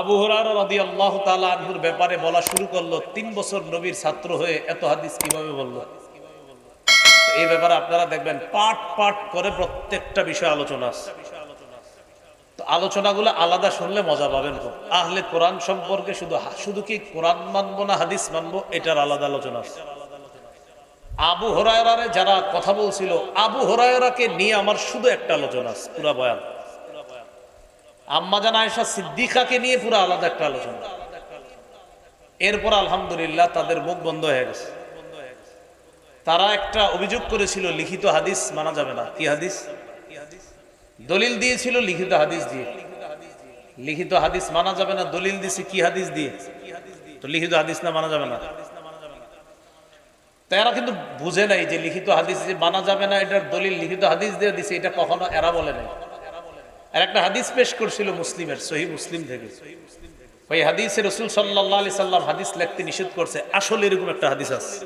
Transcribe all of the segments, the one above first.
আবু হরারা আল্লাহ তালা ব্যাপারে বলা শুরু করল, তিন বছর নবীর ছাত্র হয়ে এত হাদিস কীভাবে বলল? এই ব্যাপারে আপনারা দেখবেন পাট পাট করে প্রত্যেকটা বিষয় আলোচনা আছে। তো আলোচনাগুলো আলাদা শুনলে মজা পাবেন আহলে কোরআন সম্পর্কে শুধু শুধু কি কোরআন মানবো না হাদিস মানবো, এটার আলাদা আলোচনা আবু হরায়রারে যারা কথা বলছিল, আবু হরায়রাকে নিয়ে আমার শুধু একটা আলোচনা আছে, পুরা বয়ান। আম্মাজান আয়েশা সিদ্দিকাকে নিয়ে পুরো আলাদা একটা আলোচনা। এরপর আলহামদুলিল্লাহ তাদের মুখ বন্ধ হয়ে গেছে। তারা একটা অভিযোগ করেছিল, লিখিত হাদিস মানা যাবে না। কি হাদিস? দলিল দিয়েছিল, লিখিত হাদিস দিয়ে। লিখিত হাদিস মানা যাবে না, দলিল দিছে কি হাদিস দিয়ে? তো লিখিত হাদিস না মানা যাবে না। তারা কিন্তু বুঝে নাই যে লিখিত হাদিস যে মানা যাবে না, এটার দলিল লিখিত হাদিস দিয়ে দিছে, এটা কখনো এরা বলে নাই। আর একটা হাদিস পেশ করছিল মুসলিমের, সহি মুসলিম থেকে। ওই হাদিসে রসুল সাল্লাহ সাল্লাম হাদিস লিখতে নিষেধ করছে, আসলে এরকম একটা হাদিস আছে।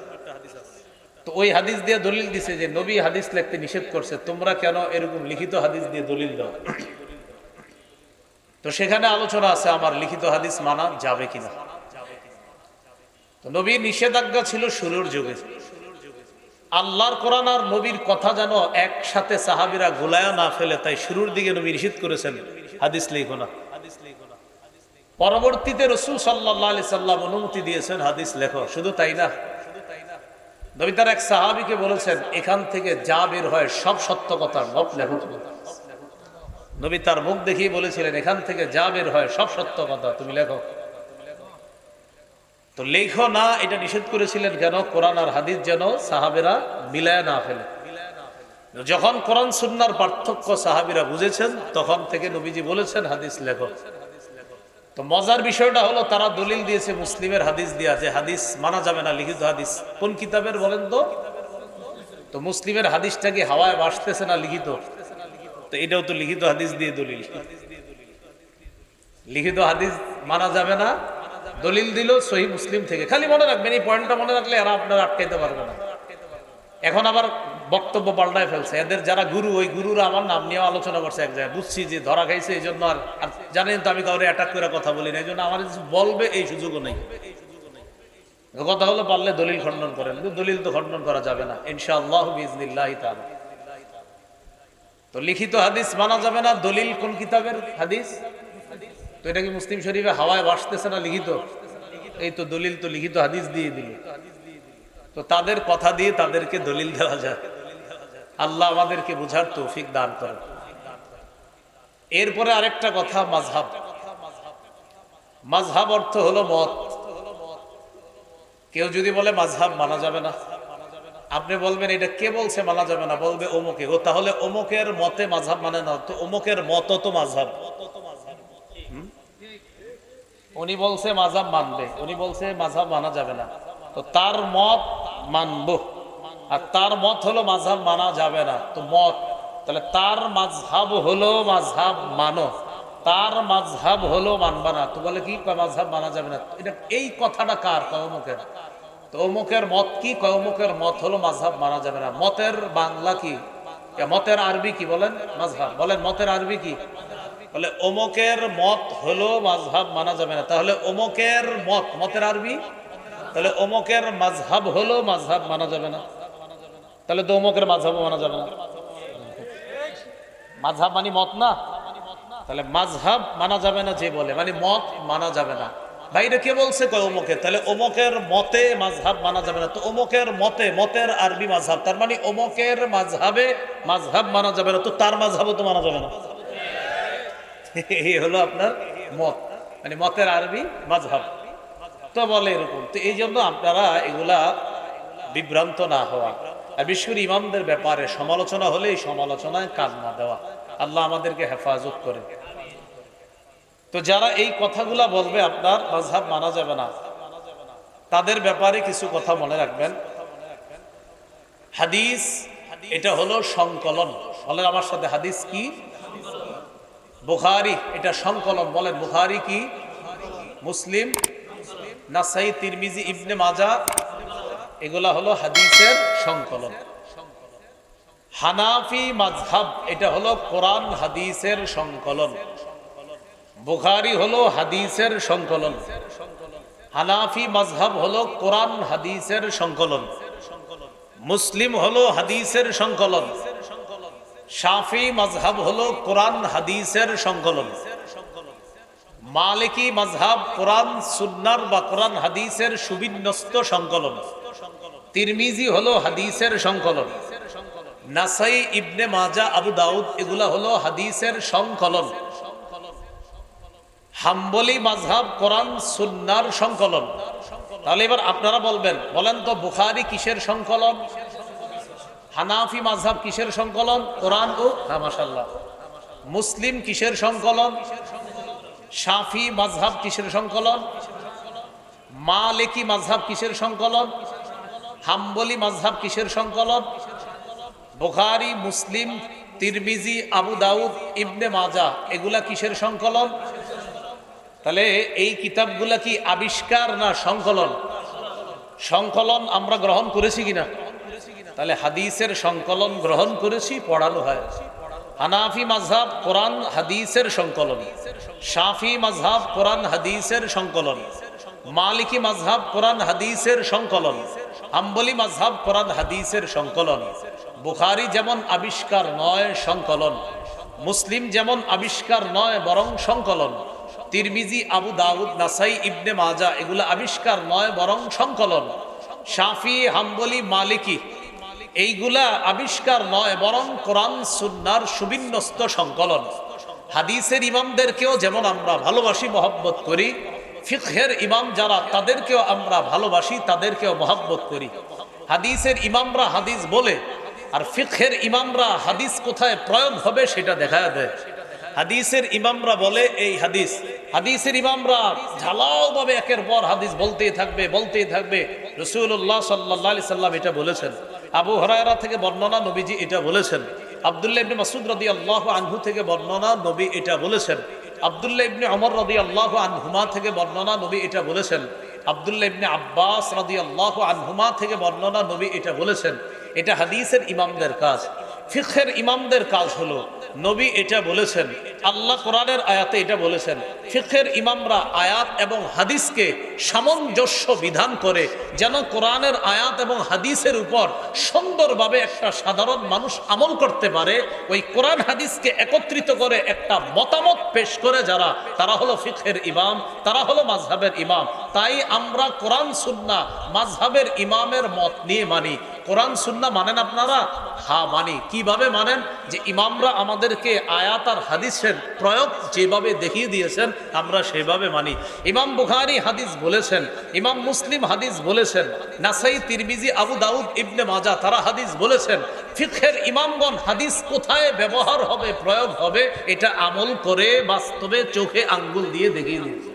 তো ওই হাদিস দিয়ে দলিল দিছে যে, নবী হাদিস লিখতে নিষেধ করছে, তোমরা কেন এরকম লিখিত হাদিস দিয়ে দলিল দাও? তো সেখানে আলোচনা আছে, আমার লিখিত হাদিস মানা যাবে কিনা? তো নবীর নিষেধাজ্ঞা ছিল শুরুর যুগে। আল্লাহর কোরআন আর নবীর কথা যেন একসাথে সাহাবিরা গোলায়া না ফেলে, তাই শুরুর দিকে নবী নিষেধ করেছেন। হাদিস লেখো না। পরবর্তীতে রসুল সাল্লাহ সাল্লাম অনুমতি দিয়েছেন, হাদিস লেখো। শুধু তাই না? নবী তার এক সাহাবিকে বলেছেন, এখান থেকে যা বের হয় সব সত্য কথা, সব লেখো। নবী তার মুখ দেখিয়ে বলেছিলেন, এখান থেকে যা বের হয় সব সত্য কথা, তুমি লেখো। তো লেখো না, এটা নিষেধ করেছিলেন কেন? কোরআন আর হাদিস যেন সাহাবেরা মিলায় না ফেলে। যখন কোরআন সুন্নার পার্থক্য সাহাবিরা বুঝেছেন, তখন থেকে নবীজি বলেছেন, হাদিস লেখো। তো মজার বিষয়টা হলো, তারা দলিল দিয়েছে, মুসলিমের হাদিস দিয়া যে হাদিস মানা যাবে না, লিখিত হাদিস। কোন কিতাবের বলেন তো? তো মুসলিমের হাদিসটা কি হাওয়ায় বাসতেছে না লিখিত? তো এটাও তো লিখিত হাদিস দিয়ে দলিল। লিখিত হাদিস মানা যাবে না দলিল দিল সহি মুসলিম থেকে। খালি মনে রাখবেন, এই পয়েন্টটা মনে রাখলে এরা আপনারা আটকাইতে পারবে না। এখন আবার বক্তব্য পাল্টায় ফেলছে। এদের যারা গুরু, ওই গুরুরা আমার নাম নিয়ে আলোচনা করছে এক জায়গায়। বুঝছি যে ধরা খাইছে এই জন্য আর জানেন তো আমি কাউরে অ্যাটাক করে কথা বলি না। এই জন্য আমার বলবে এই সুযোগও নেই। কথা হলো, পারলে দলিল খণ্ডন করেন। দলিল তো খণ্ডন করা যাবে না। ইনশাআল্লাহ বিজনিল্লাহ তো লিখিত হাদিস মানা যাবে না। দলিল কোন কিতাবের হাদিস? তো এটা কি মুসলিম শরীফে হাওয়ায় বাসতেছে না লিখিত? এই তো দলিল তো লিখিত হাদিস দিয়ে দিল। তো তাদের কথা দিয়ে তাদেরকে দলিল দেওয়া যায়। আল্লাহ আমাদেরকে বুঝার তৌফিক দান করেন। এরপরে আরেকটা কথা মাঝহাব মাঝহাব অর্থ হলো মত। কেউ যদি বলে মাঝহাব মানা যাবে না, আপনি বলবেন এটা কে বলছে মানা যাবে না, বলবে অমুকে। ও তাহলে অমুকের মতে মাঝহাব মানে না, তো অমুকের মত তো মাঝহাব উনি বলছে মাঝাব মানবে, উনি বলছে মাঝাব মানা যাবে না। তো তার মত মানব, আর তার মত হলো মাঝাব মানা যাবে না। তো মত, তাহলে তার মাঝহাব হলো মাঝহাব মানো, তার মাঝহাব হলো মানবা না। তো বলে কি মাঝহাব মানা যাবে না? এটা এই কথাটা কার? কয়মুখের তো অমুকের মত কি? কয়মুখের মত হলো মাঝহাব মানা যাবে না। মতের বাংলা কি? মতের আরবি কি বলেন? মাঝহাব বলেন মতের আরবি কি? বলে অমুকের মত হলো মাঝহাব মানা যাবে না। তাহলে অমুকের মত, মতের আরবি? তাহলে অমুকের মাঝহাব হলো মাঝহাব মানা যাবে না। তাহলে তো অমুকের মাঝহাব মানা যাবে না। মাঝহাব মানে মত না? তাহলে মাঝহাব মানা যাবে না যে বলে মানে মত মানা যাবে না। ভাইরা কে বলছে কয় অমুকের? তাহলে অমুকের মতে মাঝহাব মানা যাবে না। তো অমুকের মতে, মতের আরবি মাঝহাব তার মানে অমুকের মাঝহাবে মাঝহাব মানা যাবে না। তো তার মাঝহাবও তো মানা যাবে না। এই হলো আপনার মত মানে মতের আরবি মাঝহাব। তো বলে এরকম। তো এই জন্য আপনারা এগুলা বিভ্রান্ত না হওয়া। আর বিশ্বর ইমামদের ব্যাপারে সমালোচনা হলে এই সমালোচনায় কান না দেওয়া। আল্লাহ আমাদেরকে হেফাজত করে। তো যারা এই কথাগুলা বলবে, আপনার মাঝহাব মানা যাবে না। তাদের ব্যাপারে কিছু কথা মনে রাখবেন। হাদিস, এটা হলো সংকলন। বলেন আমার সাথে, হাদিস কি? বুখারি, এটা সংকলন বলেন। বুখারি কি? মুসলিম, নাসাই, তিরমিজি, ইবনে মাজা, এগুলা হলো হাদিসের সংকলন। হানাফি মাযহাব, এটা হলো কোরআন হাদিসের সংকলন। বুখারি হলো হাদিসের সংকলন। হানাফি মাজহাব হলো কোরআন হাদিসের সংকলন। মুসলিম হলো হাদিসের সংকলন। শাফি মাজহাব হলো কোরআন, হাদিসের সংকলন। মালিকি মাজহাব কোরআন, সুন্নার বা কোরআন, হাদিসের সুবিন্যস্ত সংকলন। তিরমিজি হলো হাদিসের সংকলন। নাসাই ইবনে মাজা, আবু দাউদ, এগুলা হলো হাদিসের সংকলন। হাম্বলি মাজহাব কোরআন, সুন্নার সংকলন। তাহলে এবার আপনারা বলবেন, বলেন তো বুখারি কিসের সংকলন? হানাফি মাজহাব কিসের সংকলন? কোরআন ও? হ্যাঁ মাশাল্লাহ মুসলিম কিসের সংকলন? শাফি মাজহাব কিসের সংকলন? মালিকি মাজহাব কিসের সংকলন? হাম্বলি মাজহাব কিসের সংকলন? বোখারি, মুসলিম, তিরমিজি, আবু দাউদ, ইবনে মাজা এগুলা কিসের সংকলন? তাহলে এই কিতাবগুলা কি আবিষ্কার না সংকলন? সংকলন আমরা গ্রহণ করেছি কিনা? তাহলে হাদিসের সংকলন গ্রহণ করেছি, পড়ানো হয়। হানাফি মাজহাব কোরআন, হাদিসের সংকলন। শাফি মাজহাব কোরআন, হাদিসের সংকলন। মালিকি মাজহাব কোরআন, হাদিসের সংকলন। হাম্বলি মাজহাব কোরআন, হাদিসের সংকলন। বুখারি যেমন আবিষ্কার নয়, সংকলন। মুসলিম যেমন আবিষ্কার নয়, বরং সংকলন। তিরমিজি, আবু দাউদ, নাসাই, ইবনে মাজা, এগুলো আবিষ্কার নয়, বরং সংকলন। শাফি, হাম্বলি, মালিকি এইগুলা আবিষ্কার নয়, বরং কোরআন, সুন্নার সুবিন্যস্ত সংকলন। হাদিসের ইমামদেরকেও যেমন আমরা ভালোবাসি, মহব্বত করি, ফিকহের ইমাম যারা, তাদেরকেও আমরা ভালোবাসি, তাদেরকেও মহব্বত করি। হাদিসের ইমামরা হাদিস বলে, আর ফিকহের ইমামরা হাদিস কোথায় প্রয়োগ হবে সেটা দেখা দেয়। হাদিসের ইমামরা বলে এই হাদিস। হাদিসের ইমামরা ঝালাও ভাবে একের পর হাদিস বলতেই থাকবে বলতেই থাকবে। রসুল্লাহ সাল্লা সাল্লাম এটা বলেছেন। আবু হরায়রা থেকে বর্ণনা নবীজি এটা বলেছেন। আবদুল্লাহ ইবনে মাসুদ রদি আল্লাহ আনহু থেকে বর্ণনা নবী এটা বলেছেন। আবদুল্লাহ ইবনে অমর রদি আল্লাহ আনহুমা থেকে বর্ণনা নবী এটা বলেছেন। আবদুল্লাহ ইবনে আব্বাস রদি আল্লাহ আনহুমা থেকে বর্ণনা নবী এটা বলেছেন। এটা হাদিসের ইমামদের কাজ। ফিখের ইমামদের কাজ হলো নবী এটা বলেছেন, আল্লাহ কোরআনের আয়াতে এটা বলেছেন ফিখের ইমামরা আয়াত এবং হাদিসকে সামঞ্জস্য বিধান করে যেন কোরআনের আয়াত এবং হাদিসের উপর সুন্দরভাবে একটা সাধারণ মানুষ আমল করতে পারে, ওই কোরআন হাদিসকে একত্রিত করে একটা মতামত পেশ করে যারা, তারা হলো ফিখের ইমাম, তারা হলো মাঝহাবের ইমাম। তাই আমরা কোরআন সুন্না মাঝহাবের ইমামের মত নিয়ে মানি। কোরআন সুন্না মানেন আপনারা? হা, মানি। কীভাবে মানেন? যে ইমামরা আমাদেরকে আয়াত আর হাদিসের প্রয়োগ যেভাবে দেখিয়ে দিয়েছেন, আমরা সেভাবে মানি। ইমাম বুখারি হাদিস বলেছেন, ইমাম মুসলিম হাদিস বলেছেন, নাসাই, তিরমিজি, আবু দাউদ, ইবনে মাজা তারা হাদিস বলেছেন ফিখের ইমামগণ হাদিস কোথায় ব্যবহার হবে, প্রয়োগ হবে, এটা আমল করে বাস্তবে চোখে আঙ্গুল দিয়ে দেখিয়ে দিয়েছে।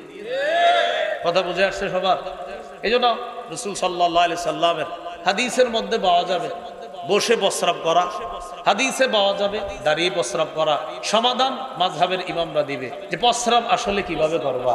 কথা বুঝে আসছে সবার? এই জন্য রসুল সাল্লাহ সাল্লামের হাদিসের মধ্যে পাওয়া যাবে, বসে প্রস্রাব করা। হাদিসে পাওয়া যাবে, দাঁড়িয়ে প্রস্রাব করা। সমাধান মাঝহাবের ইমামরা দিবে যে প্রস্রাব আসলে কীভাবে করবা।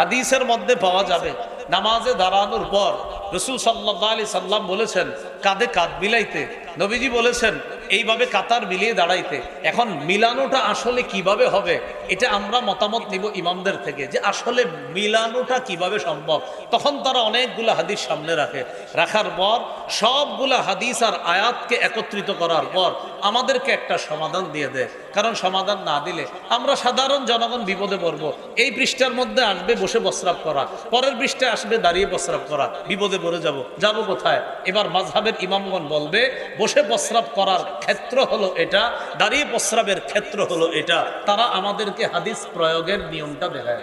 হাদিসের মধ্যে পাওয়া যাবে, নামাজে দাঁড়ানোর পর রসুল সাল্লাহ আলি সাল্লাম বলেছেন, কাঁধে কাঁধ মিলাইতে। নবীজি বলেছেন এইভাবে কাতার মিলিয়ে দাঁড়াইতে। এখন মিলানোটা আসলে কীভাবে হবে, এটা আমরা মতামত নিব ইমামদের থেকে, যে আসলে মিলানোটা কীভাবে সম্ভব। তখন তারা অনেকগুলো হাদিস সামনে রাখে। রাখার পর সবগুলা হাদিস আর আয়াতকে একত্রিত করার পর আমাদেরকে একটা সমাধান দিয়ে দেয়। কারণ সমাধান না দিলে আমরা সাধারণ জনগণ বিপদে পড়ব। এই পৃষ্ঠার মধ্যে আসবে বসে বস্রাব করা। পরের পৃষ্ঠায় আসবে দাঁড়িয়ে প্রস্রাব করা। বিপদে পড়ে যাব। যাব কোথায়? এবার মাঝহাবের ইমামগণ বলবে, বসে বস্রাব করার ক্ষেত্র হলো এটা, দাঁড়িয়ে প্রস্রাবের ক্ষেত্র হলো এটা। তারা আমাদেরকে হাদিস প্রয়োগের নিয়মটা দেখায়।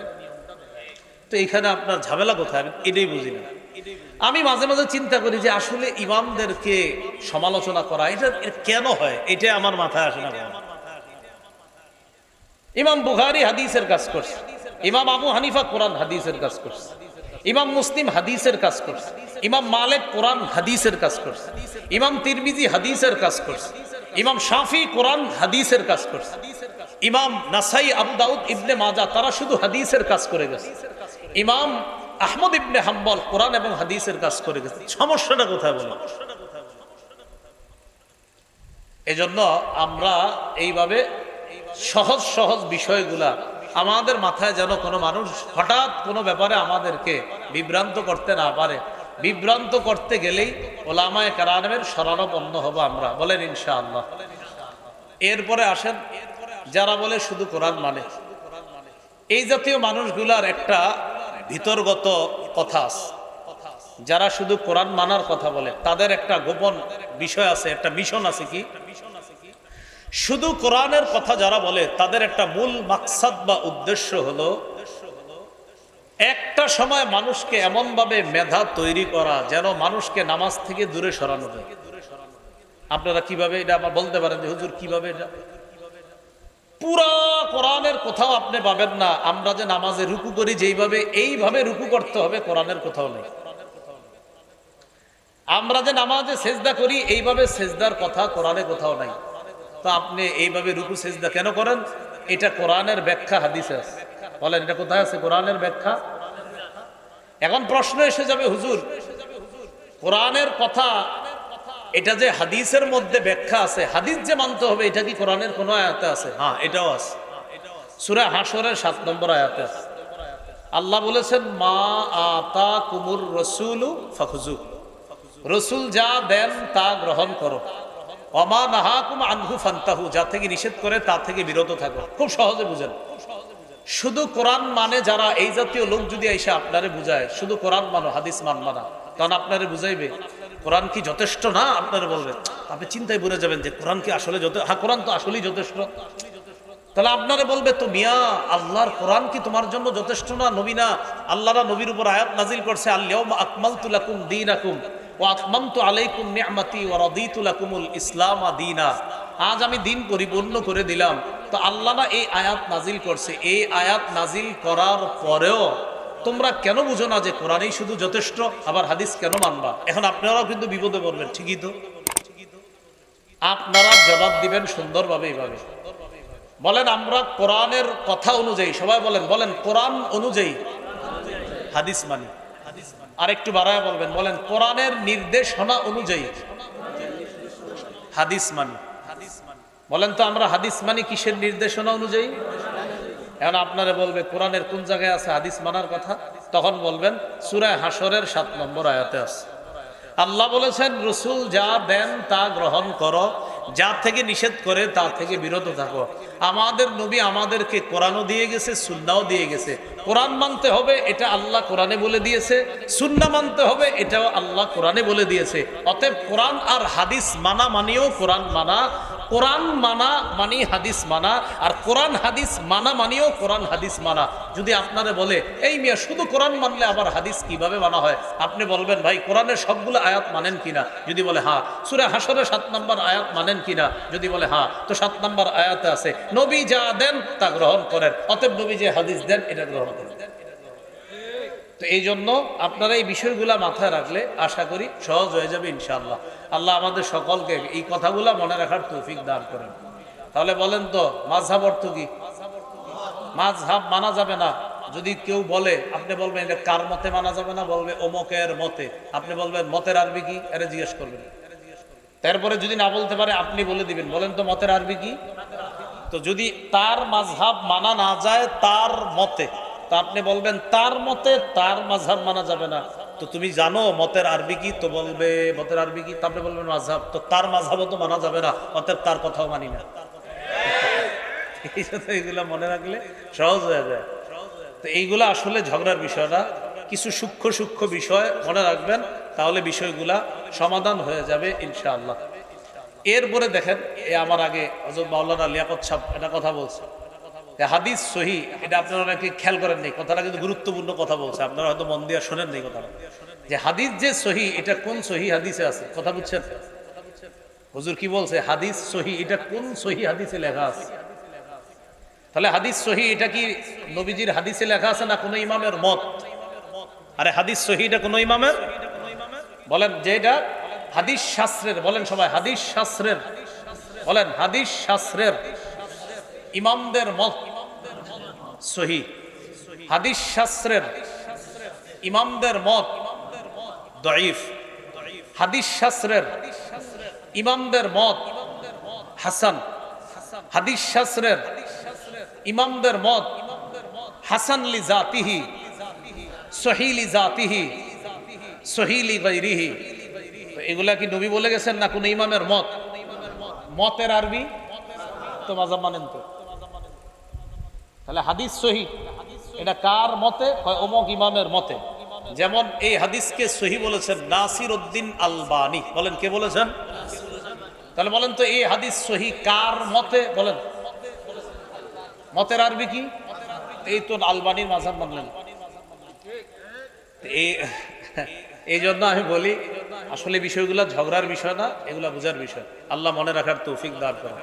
তো এখানে আপনার ঝামেলা কোথায়? এটাই বুঝি না। আমি মাঝে মাঝে চিন্তা করি যে আসলে ইমামদেরকে সমালোচনা করা, এটা কেন হয়? এটা আমার মাথায় আসে না ইমাম বুখারি হাদিসের কাজ করছে। ইমাম আবু হানিফা কোরআন হাদিসের কাজ করছে। ইমাম মুসলিম হাদিসের কাজ করছে। ইমাম মালিক কোরআন হাদিসের কাজ করছে। ইমাম তিরমিজি হাদিসের কাজ করছে। ইমাম শাফি কোরআন হাদিসের কাজ করছে। ইমাম নাসাই আবু দাউদ ইবনে মাজা, তারা শুধু হাদিসের কাজ করে গেছে। ইমাম আহমদ ইবনে হাম্বল কোরআন এবং হাদিসের কাজ করে গেছে। সমস্যাটা কোথায় বলো? এজন্য আমরা এইভাবে সহজ সহজ বিষয়গুলা আমাদের মাথায় যেন কোনো মানুষ হঠাৎ কোনো ব্যাপারে আমাদেরকে বিভ্রান্ত করতে না পারে। বিভ্রান্ত করতে গেলেই ওলামায় কারামের শরণাপন্ন হব আমরা। বলেন ইনশাআল্লাহ। এরপরে আসেন, যারা বলে শুধু কোরআন মানে। এই জাতীয় মানুষগুলার একটা ভিতরগত কথা আছে। যারা শুধু কোরআন মানার কথা বলে, তাদের একটা গোপন বিষয় আছে, একটা মিশন আছে কি? শুধু কোরআনের কথা যারা বলে, তাদের একটা মূল মাকসাদ বা উদ্দেশ্য হলো, একটা সময় মানুষকে এমনভাবে মেধা তৈরি করা, যেন মানুষকে নামাজ থেকে দূরে সরানো যায়। আপনারা কীভাবে এটা আমার বলতে পারেন যে, হুজুর কীভাবে এটা পুরা কোরআনের কোথাও আপনি পাবেন না। আমরা যে নামাজে রুকু করি, যেইভাবে এইভাবে রুকু করতে হবে, কোরআনের কোথাও নেই। আমরা যে নামাজে সেজদা করি, এইভাবে সেজদার কথা কোরআনে কোথাও নাই। তো আপনি এইভাবে রুকু সেজদা কেন করেন? এটা কোরআনের ব্যাখ্যা হাদিসে আছে। বলেন, এটা কোথায় আছে? কোরআনের ব্যাখ্যা? এখন প্রশ্ন এসে যাবে, হুজুর, কোরআনের কথা এটা যে হাদিসের মধ্যে ব্যাখ্যা আছে হাদিস যে মানতে হবে এটা কি কোরআনের কোনো আয়াতে আছে? হ্যাঁ এটাও আছে। সুরা হাসরের সাত নম্বর আয়াতে আছে। আল্লাহ বলেছেন মা আতা কুমুর রসুলু ফখজু রসুল যা দেন তা গ্রহণ করো। অমা নাহাকুম আনহু ফান্তাহু। যা থেকে নিষেধ করে তা থেকে বিরত থাকো। খুব সহজে বুঝেন। শুধু কোরআন মানে যারা এই জাতীয় লোক যদি এসে আপনারে বুঝায় শুধু কোরআন মানো হাদিস মান মানা তখন আপনারে বুঝাইবে। কোরআন কি যথেষ্ট? না, আপনারা বলবেন, আপনি চিন্তায় বুঝে যাবেন যে কোরআন কি আসলে হ্যাঁ কোরআন তো আসলেই যথেষ্ট। তাহলে আপনারা বলবে তো, মিয়া, আল্লাহর কোরআন কি তোমার জন্য যথেষ্ট না, নবী না? আল্লাহরা নবীর উপর আয়াত নাজিল করছে আল্লাহ আকমাল তুলাকুম দিন আকুম ও আকমাম তো আলাইকুম নিয়ামাতি ও রদিতুলাকুমুল ইসলাম দিনা। আজ আমি দিন পরিপূর্ণ করে দিলাম। তো আল্লাহ এই আয়াত নাজিল করছে। এই আয়াত নাজিল করার পরেও তোমরা কেন বুঝো না যে কোরআনই শুধু যথেষ্ট, আবার হাদিস কেন মানবা? এখন আপনারাও কিন্তু বিপদে পড়বেন, ঠিকই তো? আপনারা জবাব দিবেন সুন্দরভাবে এইভাবে। বলেন, আমরা কোরআনের কথা অনুযায়ী, সবাই বলেন বলেন, কোরআন অনুযায়ী হাদিস মানি। আর একটু বাড়ায় বলবেন, বলেন, কোরআনের নির্দেশনা অনুযায়ী হাদিস মানি। বলেন তো, আমরা হাদিস মানি কিসের নির্দেশনা অনুযায়ী? এখন আপনারা বলবে, কোরআনের কোন জায়গায় আছে হাদিস মানার কথা? তখন বলবেন সুরায় হাসরের সাত নম্বর আয়াতে আছে। আল্লাহ বলেছেন, রসুল যা দেন তা গ্রহণ করো, যা থেকে নিষেধ করে তা থেকে বিরত থাকো। আমাদের নবী আমাদেরকে কোরআনও দিয়ে গেছে সুন্নাও দিয়ে গেছে। কোরআন মানতে হবে, এটা আল্লাহ কোরআনে বলে দিয়েছে। সুন্না মানতে হবে, এটাও আল্লাহ কোরআনে বলে দিয়েছে। অতএব কোরআন আর হাদিস মানা মানিও কোরআন মানা কোরআন মানা মানি, হাদিস মানা, আর কোরআন, হাদিস মানা মানিও কোরআন, হাদিস মানা। যদি আপনারা বলে, এই মিয়া, শুধু কোরআন মানলে আবার হাদিস কীভাবে মানা হয়? আপনি বলবেন, ভাই, কোরআনের সবগুলো আয়াত মানেন কিনা যদি বলে হ্যাঁ। সুরে হাসরে সাত নম্বর আয়াত মানেন কিনা যদি বলে হ্যাঁ। তো সাত নম্বর আয়াতে আছে, নবী যা দেন, তা গ্রহণ করেন। অতএব নবী যে হাদিস দেন, এটা গ্রহণ করেন। তো এই জন্য আপনারা এই বিষয়গুলা মাথায় রাখলে আশা করি সহজ হয়ে যাবে ইনশাআল্লাহ। আল্লাহ আমাদের সকলকে এই কথাগুলা মনে রাখার তৌফিক দান করেন। তাহলে বলেন তো মাঝহাব অর্থ কি? মাঝহাব মানা যাবে না। যদি কেউ বলে, আপনি বলবেন, এটা কার মতে মানা যাবে না? বলবে, অমকের মতে। আপনি বলবেন, মতের আরবি কি? এটা জিজ্ঞেস করবেন। তারপরে যদি না বলতে পারে, আপনি বলে দিবেন। বলেন তো, মতের আরবি কি? তো যদি তার মাঝহাব মানা না যায়, তার মতে। তো আপনি বলবেন, তার মতে তার মাঝহাব মানা যাবে না। তো তুমি জানো, মতের আরবি কি? তো বলবে, মতের আরবি কি? তারপরে বলবেন মাঝহাব। তো তার মাঝহাবও তো মানা যাবে না, অতএব তার কথাও মানি না। এই এইগুলা মনে রাখলে সহজ হয়ে যায়। তো আসলে ঝগড়ার বিষয় না। কিছু সূক্ষ্ম সূক্ষ্ম বিষয় মনে রাখবেন, তাহলে বিষয়গুলা সমাধান হয়ে যাবে, ইনশাআল্লাহ। এরপরে দেখেন, এ আমার আগে হজরত মাওলানা লিয়াকত সাহ এটা কথা বলছে। হাদিস সহি, এটা আপনারা নাকি খেয়াল করেন নাই? কথাটা কিন্তু গুরুত্বপূর্ণ কথা বলছে। আপনারা হয়তো মন দিয়ে শোনেন নাই কথাটা। যে হাদিস যে সহি, এটা কোন সহি হাদিসে আছে? কথা বুঝছেন? হুজুর কি বলছে? হাদিস সহি, এটা কোন সহি হাদিসে লেখা আছে? তাহলে হাদিস সহি, এটা কি নবীজির হাদিসে লেখা আছে না কোনো ইমামের মত? আরে হাদিস সহি, এটা কোনো ইমামের? বলেন যে এটা হাদিস শাস্ত্রের, বলেন সবাই, হাদিস শাস্ত্রের। বলেন হাদিস শাস্ত্রের ইমামদের মত। সহি। হাদিস শাস্ত্রের ইমামদের মত হাদিস শাস্ত্রের ইমামদের মত হাসান। হাদিস শাস্ত্রের ইমামদের মত হাসান লি জাতিহি সহিলি জাতিহি সহিলি গৈরিহি। এগুলা কি নবী বলে গেছেন না কোন ইমামের মত? মতের আরবি? তো মাজাব মানেন তো। তাহলে হাদিস সহি। এটা কার মতে? অমুক ইমামের মতে। যেমন এই হাদিসকে সহি বলেছেন নাসির উদ্দিন আলবানি। বলেন কে বলেছেন? তাহলে বলেন তো এই হাদিস সহি কার মতে? বলেন। মতের আরবি কি? এই তো আলবানির মাঝাব মানলেন। এই এই জন্য আমি বলি আসলে বিষয়গুলো ঝগড়ার বিষয় না এগুলা বোঝার বিষয়। আল্লাহ মনে রাখার তৌফিক দান করেন।